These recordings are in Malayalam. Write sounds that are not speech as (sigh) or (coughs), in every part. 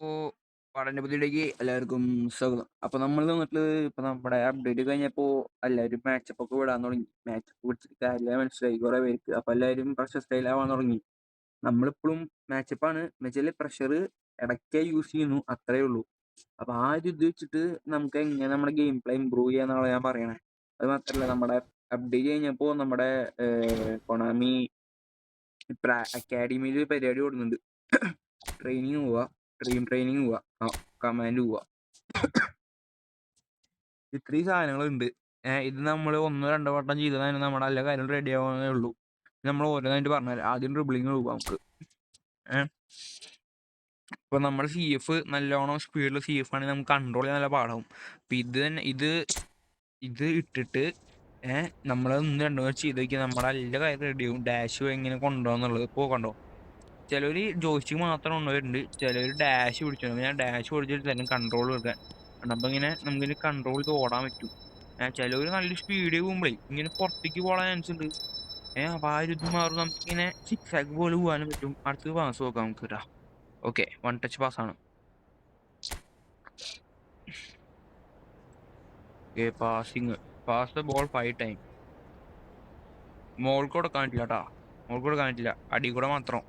അപ്പോ പഠന പുതിയിലേക്ക് എല്ലാവർക്കും സ്വാഗതം. അപ്പൊ നമ്മൾ വന്നിട്ട് ഇപ്പൊ നമ്മുടെ അപ്ഡേറ്റ് കഴിഞ്ഞപ്പോ എല്ലാവരും മാച്ചപ്പ് ഒക്കെ വിടാൻ തുടങ്ങി. മാച്ചപ്പ് വിളിച്ചിട്ട് എല്ലാം മനസ്സിലായി കുറെ പേർക്ക്. അപ്പൊ എല്ലാവരും പ്രഷർ സ്റ്റൈലാവാൻ തുടങ്ങി. നമ്മളിപ്പോഴും മാച്ചപ്പാണ് എന്നുവെച്ചാൽ പ്രഷർ ഇടയ്ക്കേ യൂസ് ചെയ്യുന്നു അത്രേ ഉള്ളൂ. അപ്പൊ ആ ഒരു ഇത് വെച്ചിട്ട് നമുക്ക് എങ്ങനെ നമ്മുടെ ഗെയിം പ്ലേ ഇമ്പ്രൂവ് ചെയ്യാന്നാണ് ഞാൻ പറയണേ. അത് മാത്രല്ല നമ്മുടെ അപ്ഡേറ്റ് കഴിഞ്ഞപ്പോ നമ്മുടെ കൊണാമി അക്കാഡമിയിൽ പരിപാടി കൊടുക്കുന്നുണ്ട്. ട്രെയിനിങ് പോവാ ഡ്രീം ട്രെയിനിങ് പോവാ. കമാൻഡ് പോവാ. (coughs) ഇത്രയും സാധനങ്ങളുണ്ട്. ഏഹ് ഇത് നമ്മൾ ഒന്നോ രണ്ടോ വട്ടം ചെയ്താൽ തന്നെ നമ്മുടെ എല്ലാ കാര്യങ്ങളും റെഡി ആവാനേ ഉള്ളൂ. നമ്മൾ ഓരോന്നായിട്ട് പറഞ്ഞാൽ ആദ്യം ഡ്രിബിളിങ് പോവാം നമുക്ക്. ഏഹ് ഇപ്പൊ നമ്മൾ സി എഫ് നല്ലോണം സ്പീഡിൽ സി എഫ് ആണെങ്കിൽ നമുക്ക് കൺട്രോൾ ചെയ്യാൻ നല്ല പാടാവും. അപ്പൊ ഇത് തന്നെ ഇത് ഇത് ഇട്ടിട്ട് ഏഹ് നമ്മൾ ഒന്ന് രണ്ടു ചെയ്ത് നോക്കിയാൽ നമ്മുടെ എല്ലാ കാര്യം റെഡി ആവും. ഡാഷ് എങ്ങനെ കൊണ്ടുപോകാന്നുള്ളത് ഇപ്പോൾ കണ്ടോ? ചിലർ ജോയിസ്റ്റിക്ക് മാത്രം ഉള്ളവരുണ്ട് ചിലർ ഡാഷ് പിടിച്ചു ഞാൻ ഡാഷ് പിടിച്ചിട്ട് തന്നെ കൺട്രോൾ എടുക്കാൻ അപ്പോൾ ഇങ്ങനെ നമുക്കിത് കൺട്രോൾ ചെയ്ത് ഓടാൻ പറ്റും. ചിലവർ നല്ല സ്പീഡിൽ പോകുമ്പോഴേ ഇങ്ങനെ പുറത്തേക്ക് പോകാൻ ചാൻസ് ഉണ്ട്. ഏഹ് അപ്പം ആ ഒരു ഇത് മാറും നമുക്കിങ്ങനെ സിക്സ് ആക്ക് പോലെ പോകാനും പറ്റും. അടുത്ത് പാസ് നോക്കാം നമുക്ക് ഇടാ okay one touch പാസ്സാണ് okay passing pass the ball five time മോൾക്ക് കൊടുക്കാൻ പറ്റില്ല കേട്ടാ മോൾക്ക് കൊടുക്കാൻ പറ്റില്ല. അടി കൂടെ മാത്രം.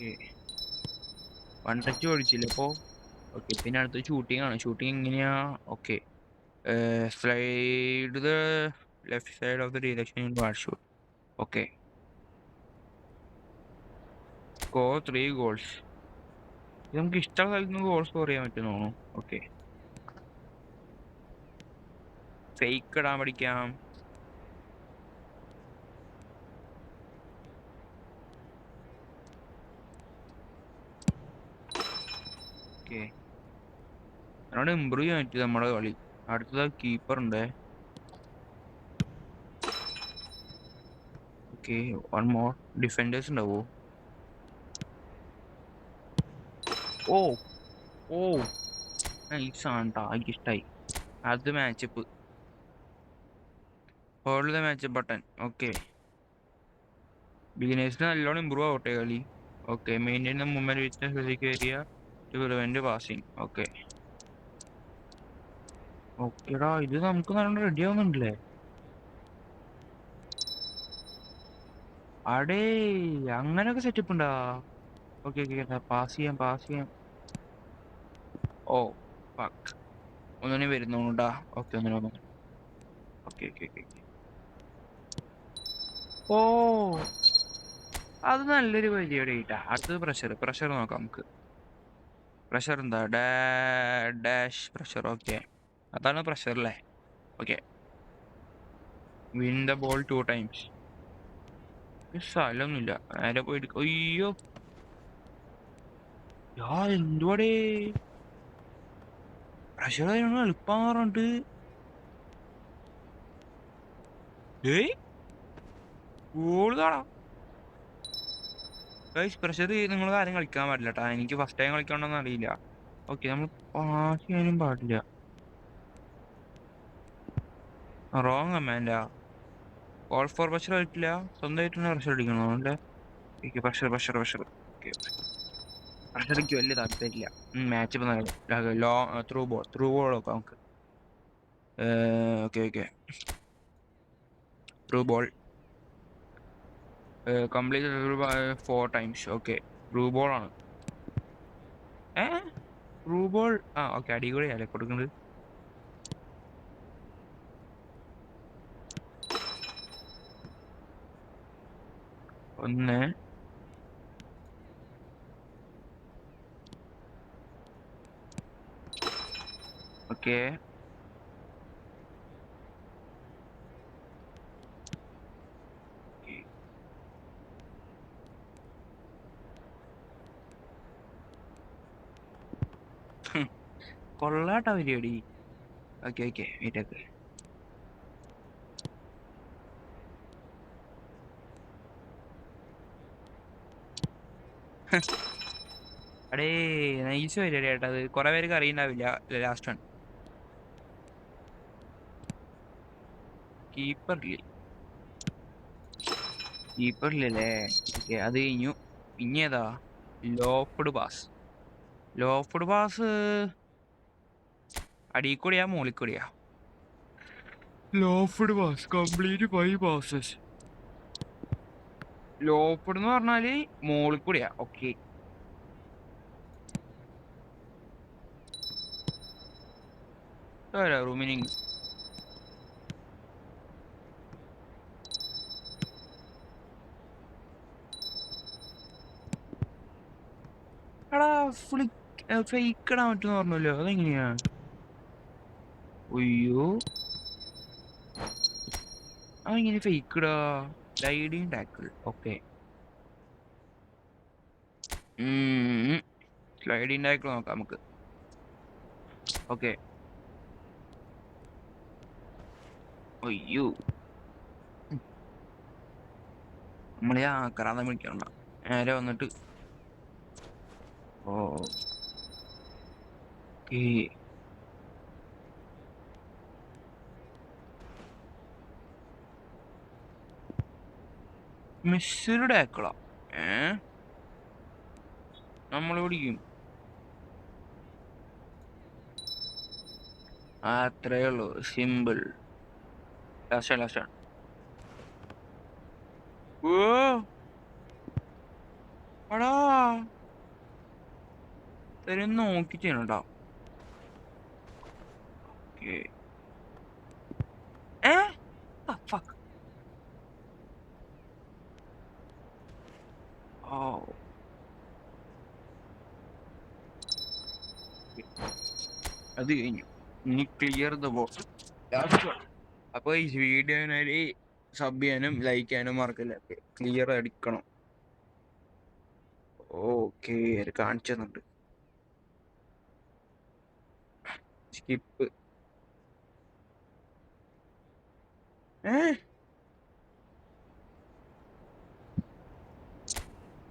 ഓക്കെ. വൺ ടച്ച് ഓടിച്ചില്ല അപ്പോൾ ഓക്കെ പിന്നെ അടുത്ത് ഷൂട്ടിംഗ് ആണ്. ഷൂട്ടിംഗ് എങ്ങനെയാ? Okay. Slide the left side of the direction in shoot okay. Score three goals ഇത് നമുക്ക് ഇഷ്ടമുള്ള സ്ഥലത്ത് നിന്ന് ഗോൾ സ്കോർ ചെയ്യാൻ പറ്റും തോന്നുന്നു. ഓക്കെ. ഫേക്ക് ഇടാൻ പഠിക്കാം. ഓക്കെ. അതിനോട് ഇമ്പ്രൂവ് ചെയ്യാൻ പറ്റും നമ്മുടെ കളി. അടുത്തത് കീപ്പർ ഉണ്ട്. ഓക്കെ വൺ മോർ ഡിഫൻഡേഴ്സ് ഉണ്ടാവോ ഓ ഓ. നൈസാണ് കേട്ടോ എനിക്കിഷ്ടായി അത് matchup hold the matchup button okay. ബിഗിനേഴ്സിന് നല്ലോണം ഇമ്പ്രൂവ് ആവട്ടെ കളി. Okay maintain the with physical area prevent passing okay ഓക്കെടാ ഇത് നമുക്ക് നല്ല റെഡി ആവുന്നുണ്ടല്ലേ? അടേ അങ്ങനൊക്കെ സെറ്റപ്പ് ഉണ്ടാ? ഓക്കെ ഓക്കെ പാസ് ചെയ്യാം പാസ് ചെയ്യാം. ഓ ഫക്ക് ഒന്നിനെ വരുന്നുണ്ടാ ഓക്കെ ഒന്നിനെ വന്നു ഓക്കെ ഓക്കെ ഓക്കെ ഓ അത് നല്ലൊരു പരിപാടി ആയിട്ടാ അടുത്തത് പ്രഷർ പ്രഷർ നോക്കാം നമുക്ക്. പ്രഷർ എന്താ? ഡാഷ് പ്രഷർ ഓക്കെ അതാണ് പ്രഷർ അല്ലേ okay win the ball two times സ്ഥലമൊന്നുമില്ല. നേരെ പോയി അയ്യോ! യാ എന്തുവാടേ? പ്രഷർ കാര്യങ്ങൾ എളുപ്പം പറഞ്ഞിട്ട്. ഏയ്! ഗോൾ ഗൈസ് പ്രഷർ നിങ്ങൾ കാര്യം കളിക്കാൻ പാടില്ല കേട്ടോ എനിക്ക് ഫസ്റ്റ് ടൈം കളിക്കണമെന്ന് അറിയില്ല. ഓക്കെ നമ്മൾ പാസ് ചെയ്യാനും പാടില്ല റോങ് അമ്മേന്റെ ഓൾ ഫോർ പ്രഷർ ആയിട്ടില്ല സ്വന്തമായിട്ട് തന്നെ പ്രഷർ അടിക്കണം. അതുകൊണ്ട് okay pressure pressure pressure okay എനിക്ക് വലിയ താല്പര്യമില്ല. മാച്ച് ഇപ്പം low through ball through ball നോക്കാം നമുക്ക്. Okay okay through ball complete four times okay through ball ball ആണ്. ഏ? റൂബോൾ ബോൾ ആ ഓക്കെ അടിപൊളിയല്ലേ കൊടുക്കുന്നത്. ഒന്ന്. ഓക്കെ കൊള്ളാട്ടാ പരിപാടി. ഓക്കെ ഓക്കെ ആക്ക് അടേ നൈസ് പരിപാടി കേട്ടോ അത്. കുറെ പേർക്ക് അറിയണ്ടാവില്ല ലാസ്റ്റ് വൺ കീപ്പർ ഇല്ലേ? കീപ്പറില്ലല്ലേ ഓക്കെ അത് കഴിഞ്ഞു. ഇനി ഏതാ? ലോഫ്ഡ് പാസ് ലോഫ്ഡ് പാസ് അടിയിൽ കൂടിയാ മുകളിൽ കൂടിയാ lofted pass complete by passes lofted എന്ന് പറഞ്ഞാൽ മുകളിൽ കൂടിയാ ഓക്കെ റൂമിനിങ് എടാ ഫ്ലിക്ക് ഫേക്ക് ഇടാൻ പറ്റുമെന്ന് പറഞ്ഞല്ലോ അതെങ്ങനെയാ? അയ്യോ. അതെങ്ങനെ ഫേക്ക് ഇടാ sliding tackle. Okay. Sliding tackle നോക്കാം നമുക്ക്. ഓക്കെ. അയ്യോ. നമ്മളെ ആക്രാന്തം വിളിക്കണ്ട നേരെ വന്നിട്ട്. ഓ. ഓക്കേ മിസ്സിലൂടെ ആക്കള ഏ? നമ്മൾ പിടിക്കും അത്രേ ഉള്ളൂ. സിമ്പിൾ. ലാസ്റ്റ് ലാസ്റ്റ് ഓ! അടാ തരും നോക്കി ഓക്കെ ഏ ഫക്ക് ഓ അത് കഴിഞ്ഞു. ഇനി ക്ലിയർ ദ ബോക്സ് അപ്പോൾ ഈ വീഡിയോനായി സബ് ചെയ്യാനും ലൈക്ക് ചെയ്യാനും മറക്കില്ല. ക്ലിയർ അടിക്കണം. ഓക്കെ കാണിച്ചു തന്നിട്ട് സ്കിപ്പ് ഏ?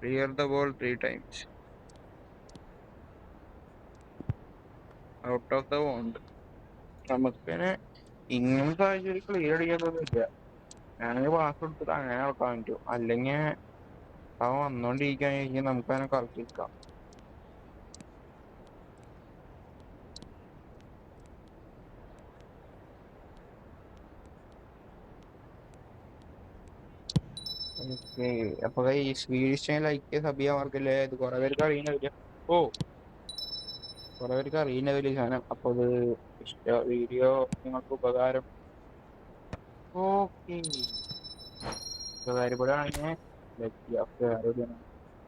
Clear the ball three times. Out of the bound നമുക്ക് ഇങ്ങനെ സാഹചര്യം ക്ലിയർ ചെയ്യാനൊന്നുമില്ല ഞാനെങ്കിൽ പാസ് കൊടുത്തിട്ട് അങ്ങനെ ഔട്ടാൻ പറ്റും അല്ലെങ്കിൽ അവൻ വന്നോണ്ടിരിക്കാൻ നമുക്ക് അതിനെ കറക്റ്റ് ഓക്കെ അപ്പൊ ഈ സ്വീഡിഷ് ലൈക്ക് സബിയ മാർക്കില്ലേ ഇത് കുറെ പേർക്ക് അറിയുന്നില്ല ഓ കുറെ പേർക്ക് അറിയുന്നതില്ല സാധനം അപ്പൊ അത് ഇഷ്ട വീഡിയോ നിങ്ങൾക്ക് ഉപകാരം. ഓക്കെ. ഉപകാരപ്പെടുകയാണെങ്കിൽ ലൈക്ക് ചെയ്യുക